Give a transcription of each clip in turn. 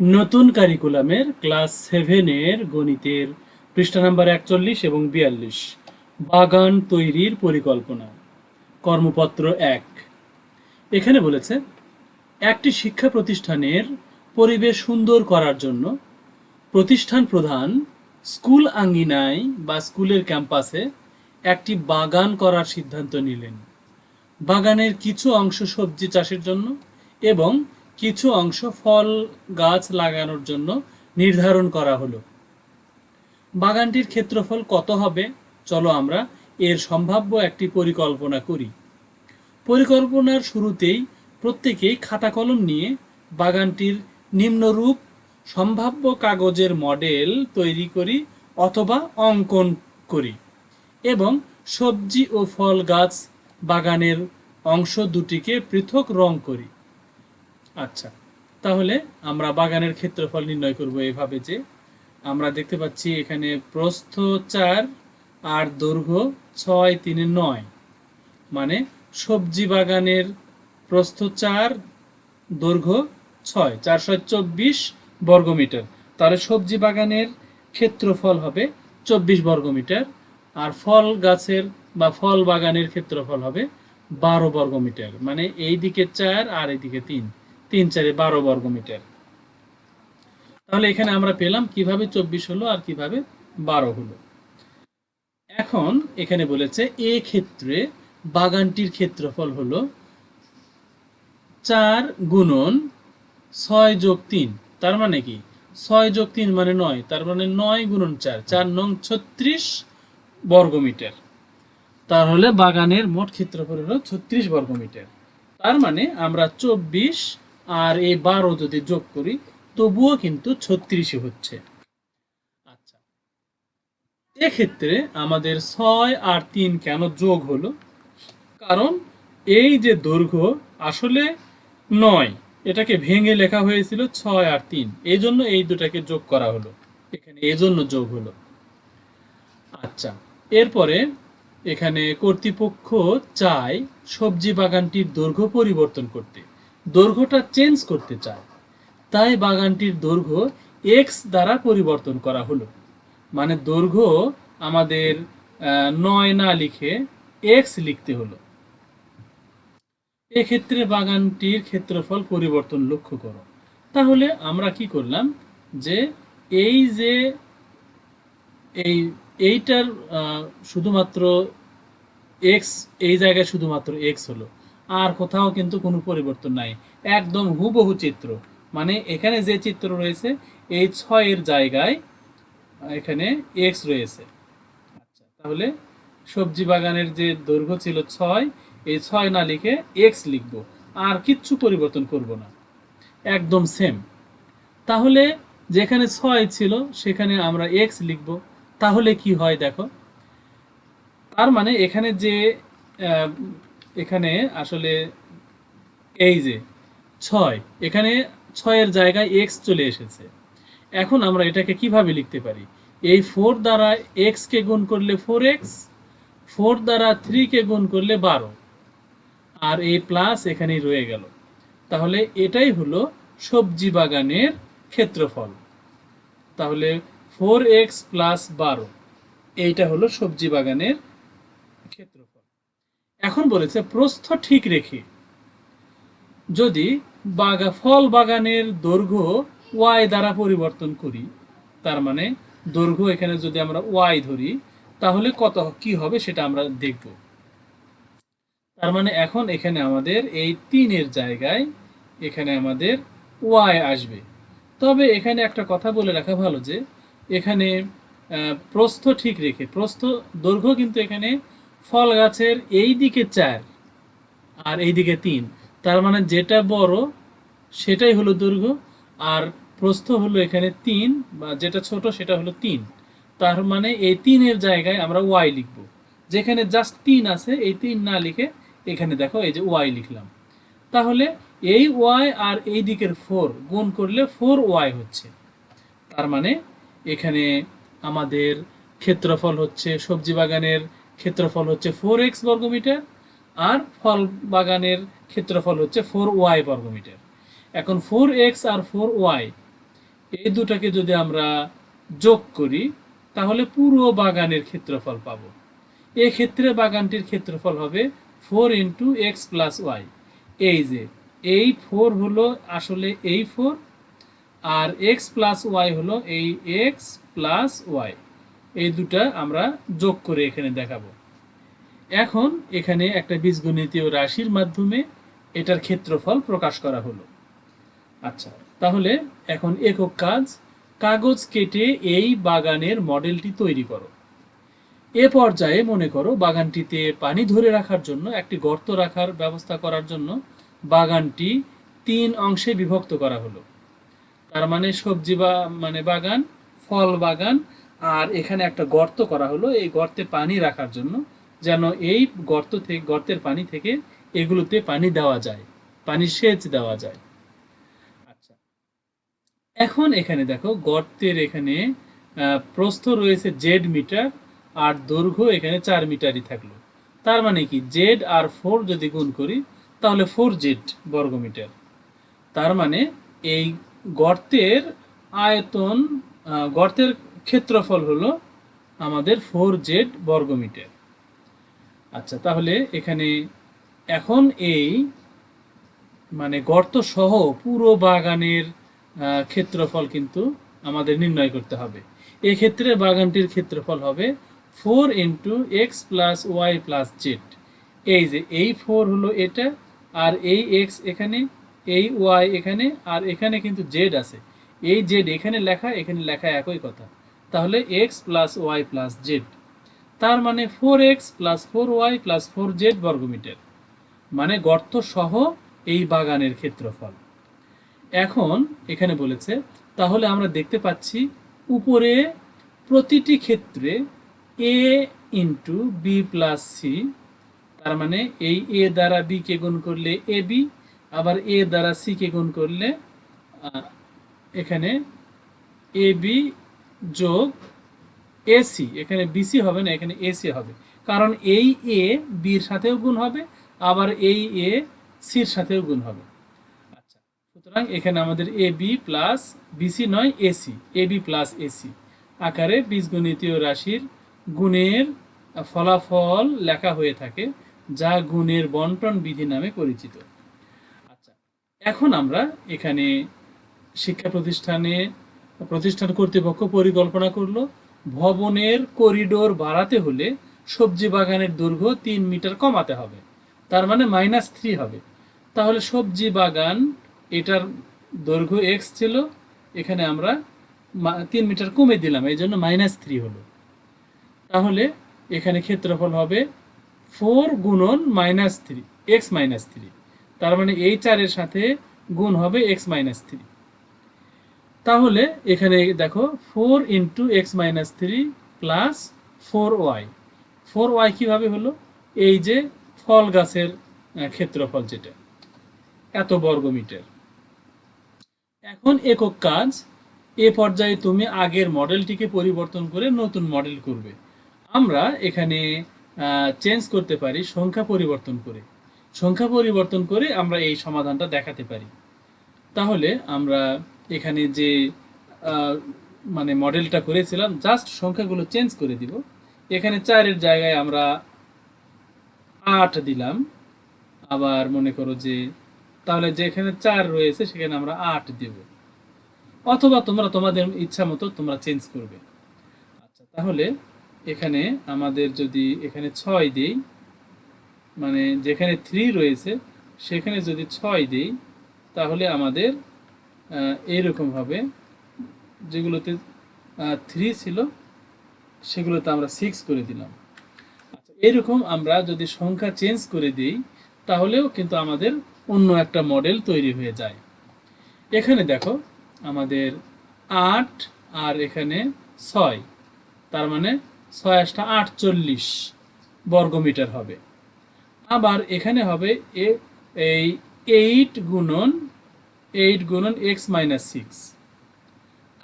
নতুন কারিকুলামের ক্লাস সেভেনের গণিতের পৃষ্ঠা নাম্বার একচল্লিশ এবং বিয়াল্লিশ। বাগান তৈরির পরিকল্পনা। কর্মপত্র এক। এখানে বলেছে, একটি শিক্ষা প্রতিষ্ঠানের পরিবেশ সুন্দর করার জন্য প্রতিষ্ঠান প্রধান স্কুল আঙ্গিনায় বা স্কুলের ক্যাম্পাসে একটি বাগান করার সিদ্ধান্ত নিলেন। বাগানের কিছু অংশ সবজি চাষের জন্য এবং কিছু অংশ ফল গাছ লাগানোর জন্য নির্ধারণ করা হলো। বাগানটির ক্ষেত্রফল কত হবে? চলো আমরা এর সম্ভাব্য একটি পরিকল্পনা করি। পরিকল্পনার শুরুতেই প্রত্যেকেই খাতা কলম নিয়ে বাগানটির নিম্নরূপ সম্ভাব্য কাগজের মডেল তৈরি করি অথবা অঙ্কন করি এবং সবজি ও ফল গাছ বাগানের অংশ দুটিকে পৃথক রং করি। আচ্ছা। তাহলে আমরা বাগানের ক্ষেত্রফল নির্ণয় করব এভাবে যে আমরা দেখতে পাচ্ছি এখানে প্রস্থ চার আর দৈর্ঘ্য ছয় তিনে নয়। মানে সবজি বাগানের প্রস্থ চার, দৈর্ঘ্য ছয়, চারশো চব্বিশ বর্গমিটার তাহলে সবজি বাগানের ক্ষেত্রফল হবে চব্বিশ বর্গমিটার আর ফল গাছের বা ফল বাগানের ক্ষেত্রফল হবে বারো বর্গমিটার মানে এই দিকে চার আর এইদিকে তিন। তিন চারে বারো বর্গমিটার তাহলে এখানে আমরা পেলাম কীভাবে চব্বিশ হলো আর কীভাবে বারো হলো। এখন এখানে বলেছে, এ ক্ষেত্রে বাগানটির ক্ষেত্রফল হলো চার গুণন ছয় যোগ তিন। তার মানে কি? ছয় যোগ তিন মানে নয়। তার মানে নয় গুণন চার। চার নং ছত্রিশ বর্গমিটার তাহলে বাগানের মোট ক্ষেত্রফল হলো ছত্রিশ বর্গমিটার তার মানে আমরা চব্বিশ আর এই বারো যদি যোগ করি, তবুও কিন্তু ছত্রিশই হচ্ছে। আচ্ছা। এক্ষেত্রে আমাদের ছয় আর তিন কেন যোগ হলো? কারণ এই যে দৈর্ঘ্য আসলে নয়, এটাকে ভেঙে লেখা হয়েছিল ছয় আর তিন। এই জন্য এই দুটাকে যোগ করা হলো। এখানে এজন্য যোগ হলো। আচ্ছা এরপরে এখানে কর্তৃপক্ষ চায় সবজি বাগানটির দৈর্ঘ্য পরিবর্তন করতে। দৈর্ঘ্যটা চেঞ্জ করতে চায়। তাই বাগানটির দৈর্ঘ্য এক্স দ্বারা পরিবর্তন করা হলো। মানে দৈর্ঘ্য আমাদের নয় না লিখে এক্স লিখতে হলো। এক্ষেত্রে বাগানটির ক্ষেত্রফল পরিবর্তন লক্ষ্য করো। তাহলে আমরা কি করলাম যে এই যে এই, এইটার শুধুমাত্র এক্স এই জায়গায় শুধুমাত্র এক্স হলো। আর কোথাও কিন্তু কোনো পরিবর্তন নাই। একদম হুবহু চিত্র। মানে এখানে যে চিত্র রয়েছে, এই ছয়ের জায়গায় এখানে এক্স রয়েছে। আচ্ছা তাহলে সবজি বাগানের যে দৈর্ঘ্য ছিল ছয়, এই ছয় না লিখে এক্স লিখব। আর কিচ্ছু পরিবর্তন করব না। একদম সেম তাহলে যেখানে ছয় ছিল, সেখানে আমরা এক্স লিখব। তাহলে কি হয় দেখো? তার মানে এখানে যে এখানে আসলে এই যে ছয়, এখানে ছয়ের জায়গায় এক্স চলে এসেছে। এখন আমরা এটাকে কীভাবে লিখতে পারি? এই ফোর দ্বারা এক্স কে গুণ করলে ফোর এক্স ফোর দ্বারা থ্রি কে গুণ করলে বারো। আর এই প্লাস এখানেই রয়ে গেল। তাহলে এটাই হলো সবজি বাগানের ক্ষেত্রফল। তাহলে ফোর এক্স প্লাস বারো, এইটা হলো সবজি বাগানের ক্ষেত্রফল। এখন বলেছে, প্রস্থ ঠিক রেখে। যদি বাগা, ফল বাগানের দৈর্ঘ্য ওয়াই দ্বারা পরিবর্তন করি, তার মানে দৈর্ঘ্য এখানে যদি আমরা ওয়াই ধরি, তাহলে কত, কি হবে সেটা আমরা দেখব। তার মানে এখন এখানে আমাদের এই তিনের জায়গায় এখানে আমাদের ওয়াই আসবে। তবে এখানে একটা কথা বলে রাখা ভালো যে, এখানে প্রস্থ ঠিক রেখে, প্রস্থ দৈর্ঘ্য কিন্তু এখানে ফল গাছের এই দিকে চার আর এই দিকে তিন। তার মানে যেটা বড়, সেটাই হলো দৈর্ঘ্য আর প্রস্থ হলো এখানে তিন বা যেটা ছোট, সেটা হলো তিন। তার মানে এই তিনের জায়গায় আমরা ওয়াই লিখব। যেখানে জাস্ট তিন আছে, এই তিন না লিখে এখানে দেখো এই যে ওয়াই লিখলাম। তাহলে এই ওয়াই আর এই দিকের ফোর গুণ করলে ফোর ওয়াই হচ্ছে। তার মানে এখানে আমাদের ক্ষেত্রফল হচ্ছে, সবজি বাগানের ক্ষেত্রফল হচ্ছে ফোর এক্স বর্গমিটার আর ফল বাগানের ক্ষেত্রফল হচ্ছে ফোর ওয়াই বর্গমিটার। এখন ফোর এক্স আর ফোর ওয়াই এই দুটাকে যদি আমরা যোগ করি, তাহলে পুরো বাগানের ক্ষেত্রফল পাব। এক্ষেত্রে বাগানটির ক্ষেত্রফল হবে four into X plus Y এই যে, এই ফোর হলো আসলে এই ফোর আর এক্স প্লাস ওয়াই হলো এই এক্স প্লাস ওয়াই এই দুটা আমরা যোগ করে এখানে দেখাবো। এখন এখানে একটা বীজগণিতীয় রাশির মাধ্যমে এটার ক্ষেত্রফল প্রকাশ করা হলো। আচ্ছা তাহলে এখন একক কাজ, কাগজ কেটে এই বাগানের মডেলটি তৈরি করো। এ পর্যায়ে মনে করো বাগানটিতে পানি ধরে রাখার জন্য, একটি গর্ত রাখার ব্যবস্থা করার জন্য বাগানটি তিন অংশে বিভক্ত করা হলো। তার মানে সবজি বা মানে বাগান, ফল বাগান আর এখানে একটা গর্ত করা হলো এই গর্তে পানি রাখার জন্য, যেন এই গর্ত থেকে গর্তের পানি থেকে এগুলোতে পানি দেওয়া যায়, পানি সেচ দেওয়া যায়। আচ্ছা এখন এখানে দেখো গর্তের এখানে প্রস্থ রয়েছে জেড মিটার আর দৈর্ঘ্য এখানে চার মিটারই থাকল। তার মানে কি, জেড আর ফোর যদি গুণ করি, তাহলে ফোর জেড বর্গমিটার। তার মানে এই গর্তের আয়তন গর্তের ক্ষেত্রফল হলো আমাদের ফোর জেড বর্গমিটার। আচ্ছা তাহলে এখানে এখন এই মানে গর্ত সহ পুরো বাগানের ক্ষেত্রফল কিন্তু আমাদের নির্ণয় করতে হবে। এক্ষেত্রে বাগানটির ক্ষেত্রফল হবে four into X plus Y plus Z. এই যে এই ফোর হলো এটা, আর এই এক্স এখানে, এই ওয়াই এখানে, আর এখানে কিন্তু জেড আছে। এই জেড এখানে লেখা এখানে লেখা একই কথা। তাহলে X plus Y plus Z তার মানে four X plus four Y plus four Z বর্গমিটার। মানে গর্ত সহ এই বাগানের ক্ষেত্রফল। এখন এখানে বলেছে, তাহলে আমরা দেখতে পাচ্ছি উপরে প্রতিটি ক্ষেত্রে A into B plus C তার মানে এই এ দ্বারা বি কে গুণ করলে এ বি আবার এ দ্বারা সি কে গুণ করলে এখানে এ বি যোগ এসি এখানে বিসি হবে না, এখানে এসি হবে। কারণ এই এ বির সাথেও গুণ হবে, আবার এই এ সির সাথেও গুণ হবে। আচ্ছা সুতরাং এখানে আমাদের এ বি প্লাস বিসি নয় AC A B plus AC আকারে বীজগণিতীয় রাশির গুণের ফলাফল লেখা হয়ে থাকে, যা গুণের বন্টন বিধি নামে পরিচিত। আচ্ছা এখন আমরা এখানে শিক্ষা প্রতিষ্ঠানে প্রতিষ্ঠান কর্তৃপক্ষ পরিকল্পনা করল, ভবনের করিডোর বাড়াতে হলে সবজি বাগানের দৈর্ঘ্য তিন মিটার কমাতে হবে। তার মানে মাইনাস থ্রি হবে। তাহলে সবজি বাগান, এটার দৈর্ঘ্য এক্স ছিল, এখানে আমরা তিন মিটার কমে দিলাম, এই জন্য মাইনাস থ্রি হলো। তাহলে এখানে ক্ষেত্রফল হবে ফোর গুণন minus three, X minus three. তার মানে এই চারের সাথে গুণ হবে এক্স মাইনাস থ্রি। তাহলে এখানে দেখো four into X minus three plus four Y four Y কীভাবে হলো? এই যে ফল গাছের ক্ষেত্রফল যেটা, এত বর্গমিটার। এখন একক কাজ, এ পর্যায়ে তুমি আগের মডেলটিকে পরিবর্তন করে নতুন মডেল করবে। আমরা এখানে চেঞ্জ করতে পারি সংখ্যা পরিবর্তন করে। সংখ্যা পরিবর্তন করে আমরা এই সমাধানটা দেখাতে পারি। তাহলে আমরা এখানে যে মানে মডেলটা করেছিলাম জাস্ট সংখ্যাগুলো চেঞ্জ করে দিব। এখানে চারের জায়গায় আমরা আট দিলাম। আবার মনে করো যে, তাহলে যেখানে চার রয়েছে, সেখানে আমরা আট দেব। অথবা তোমরা তোমাদের ইচ্ছা মতো তোমরা চেঞ্জ করবে। আচ্ছা তাহলে এখানে আমাদের যদি এখানে ছয় দেই মানে যেখানে থ্রি রয়েছে, সেখানে যদি ছয় দেই, তাহলে আমাদের এইরকম হবে। যেগুলোতে থ্রি ছিল, সেগুলোতে আমরা সিক্স করে দিলাম। আচ্ছা এরকম আমরা যদি সংখ্যা চেঞ্জ করে দিই, তাহলেও কিন্তু আমাদের অন্য একটা মডেল তৈরি হয়ে যায়। এখানে দেখো, আমাদের আট আর এখানে ছয়। তার মানে ছয় আটটা আটচল্লিশ বর্গমিটার হবে। আবার এখানে হবে এই এইট গুণন এইট গুণন এক্স মাইনাস সিক্স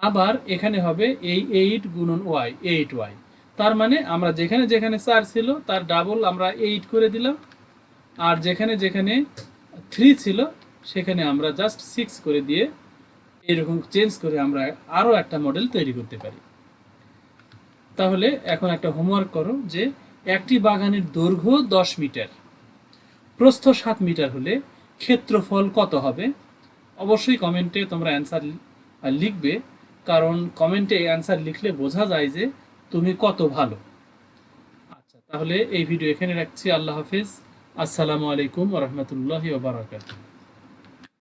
আবার এখানে হবে এই এইট গুণন ওয়াই এইট ওয়াই তার মানে আমরা যেখানে যেখানে চার ছিল, তার ডাবল আমরা এইট করে দিলাম। আর যেখানে যেখানে থ্রি ছিল, সেখানে আমরা জাস্ট সিক্স করে দিয়ে এরকম চেঞ্জ করে আমরা আরও একটা মডেল তৈরি করতে পারি। তাহলে এখন একটা হোমওয়ার্ক করো যে একটি বাগানের দৈর্ঘ্য দশ মিটার। প্রস্থ সাত মিটার হলে ক্ষেত্রফল কত হবে? অবশ্যই কমেন্টে তোমরা অ্যান্সার লিখবে। কারণ কমেন্টে অ্যান্সার লিখলে বোঝা যায় যে তুমি কত ভালো। আচ্ছা তাহলে এই ভিডিও এখানে রাখছি। আল্লাহ হাফিজ। আসসালামু আলাইকুম রহমতুল্লাহ ওবরাকাতুহ